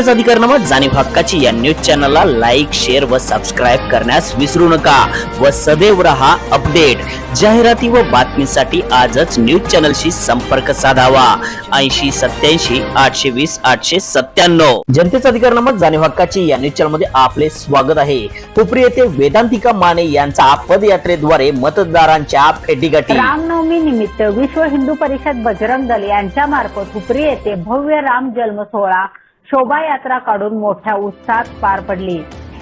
जनतेच अधिकारनामा जाणीव हक्काची या न्यूज चॅनलला लाईक शेअर व सबस्क्राईब करण्यास विसरू नका. व सदैव रहा अपडेट जाहिराती व बातमीसाठी आजच न्यूज चॅनलशी संपर्क साधावा. ऐंशी सत्याऐंशी आठशे वीस आठशे सत्त्याण्णव. जनतेचा अधिकारनामा जाणीव हक्काची या न्यूज चॅनलमध्ये आपले स्वागत आहे. हुपरी येथे वेदांतिका माने यांचा पदयात्रेद्वारे मतदारांच्या भेटीगाठी रामनवमी निमित्त विश्व हिंदू परिषद बजरंग दल यांच्या मार्फत हुपरी येथे भव्य राम जन्म सोहळा शोभायात्रा काढून मोठ्या उत्साहात पार पडली.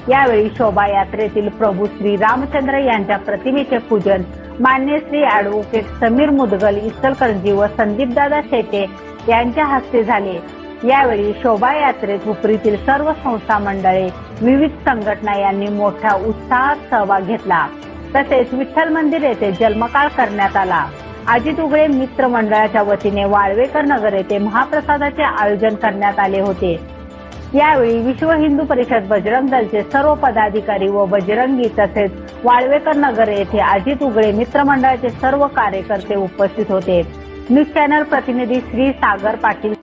यावेळी शोभायात्रेतील प्रभू श्री रामचंद्र यांच्या प्रतिमेचे पूजन मान्य श्री अॅडव्होकेट समीर मुदगल इचलकरंजी व संदीपदादा शेटे यांच्या हस्ते झाले. यावेळी शोभायात्रेत हुपरीतील सर्व संस्था मंडळे विविध संघटना यांनी मोठ्या उत्साहात सहभाग घेतला. तसेच विठ्ठल मंदिर येथे जन्मकाळ करण्यात आला. अजित उगळे मित्र मंडळाच्या वतीने वाळवेकर नगर येथे महाप्रसादाचे आयोजन करण्यात आले होते. यावेळी विश्व हिंदू परिषद बजरंग दलचे सर्व पदाधिकारी व बजरंगी तसेच वाळवेकर नगर येथे अजित उगळे मित्र मंडळाचे सर्व कार्यकर्ते उपस्थित होते. न्यूज चॅनल प्रतिनिधी श्री सागर पाटील